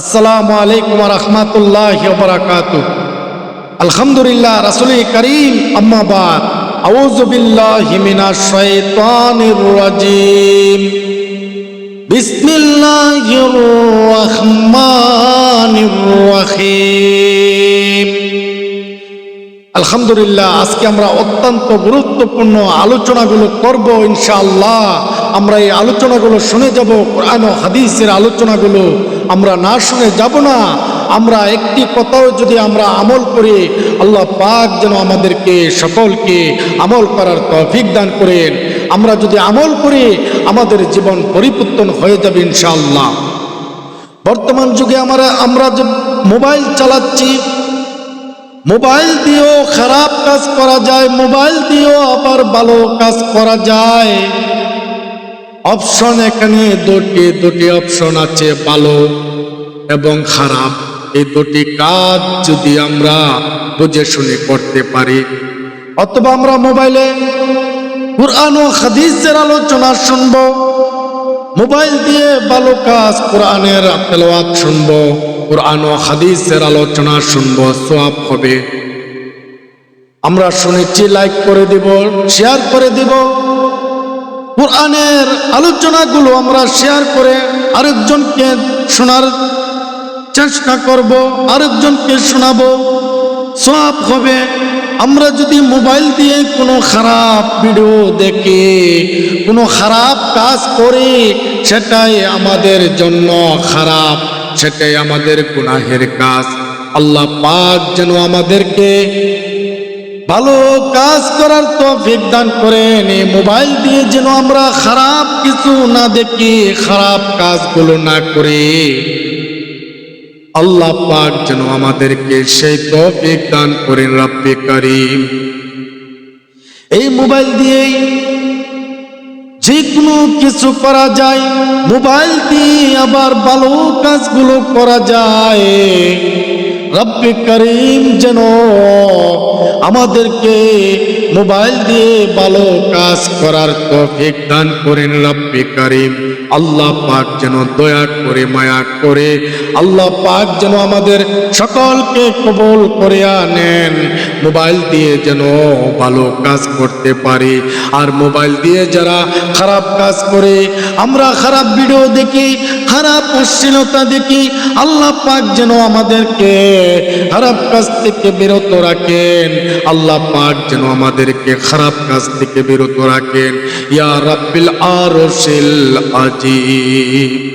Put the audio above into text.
আসসালামু আলাইকুম রহমতুল্লাহ বরাকাত। আলহামদুলিল্লাহ রাসুল করিম আম্মাবাদ আউজবিল্লাহি মিনাশ শাইতানির রাজিম। বিসমিল্লাহির রহমানির রহিম। আলহামদুলিল্লাহ, আজকে আমরা অত্যন্ত গুরুত্বপূর্ণ আলোচনাগুলো করব ইনশাআল্লাহ। আমরা এই আলোচনাগুলো শুনে যাব, কোরআন ও হাদিসের আলোচনাগুলো। আমরা না শুনে যাব না। আমরা একটি কথাও যদি আমরা আমল করি, আল্লাহ পাক যেন আমাদেরকে সকলকে আমল করার তৌফিক দান করেন। আমরা যদি আমল করি, আমাদের জীবন পরিবর্তন হয়ে যাবে ইনশাআল্লাহ। বর্তমান যুগে আমরা আমরা যে মোবাইল চালাচ্ছি, মোবাইল দিয়েও খারাপ কাজ করা যায়, মোবাইল দিয়েও আবার ভালো কাজ করা যায়। অপশন এখানে দুটি দুটি অপশন আছে, ভালো এবং খারাপ। এই দুটি কাজ যদি আমরা বুঝে শুনে করতে পারি, অথবা আমরা মোবাইলে কোরআন ও হাদিসের আলোচনা শুনব, মোবাইল দিয়ে ভালো কাজ, কোরআনের তেলাওয়াত শুনব, কোরআন ও হাদিসের আলোচনা শুনব সোয়াব হবে। আমরা শুনেছি লাইক করে দিব শেয়ার করে দিব। কোরআনের আলোচনাগুলো আমরা শেয়ার করে আরেকজনকে শোনার চেষ্টা করব, আরেকজনকে শোনাবো। সব হবে, আমরা যদি মোবাইল দিয়ে কোনো খারাপ ভিডিও দেখি, কোনো খারাপ কাজ করি, সেটাই আমাদের জন্য খারাপ, সেটাই আমাদের গুনাহের কাজ। আল্লাহ পাক যেন আমাদেরকে ভালো কাজ করার তৌফিক দান করেন এই মোবাইল দিয়ে যেন আমরা খারাপ কিছু না দেখি, খারাপ কাজগুলো না করি। আল্লাহ পাক যেন আমাদেরকে সেই তৌফিক দান করেন রব্বে করিম। এই মোবাইল দিয়েই যে কোনো কিছু করা যায়, মোবাইল দিয়ে আবার ভালো কাজগুলো করা যায়। রব্বে করিম যেন আমাদেরকে মোবাইল দিয়ে ভালো কাজ করার তৌফিক দান করেন রব্বে করিম। আল্লাহ পাক যেন দয়া করে, মায়া করে, আল্লাহ পাক যেন আমাদের সকলকে কবল করে আনেন। মোবাইল দিয়ে যেন ভালো কাজ করতে পারি। আর মোবাইল দিয়ে যারা খারাপ কাজ করে, আমরা খারাপ ভিডিও দেখি খারাপ অশ্লীলতা দেখি আল্লাহ পাক যেন আমাদেরকে খারাপ কাজ থেকে বিরত রাখেন। আল্লাহ পাক যেন আমাদেরকে খারাপ কাজ থেকে বিরত রাখেন। ইয়া রাব্বিল আরশিল আজিম।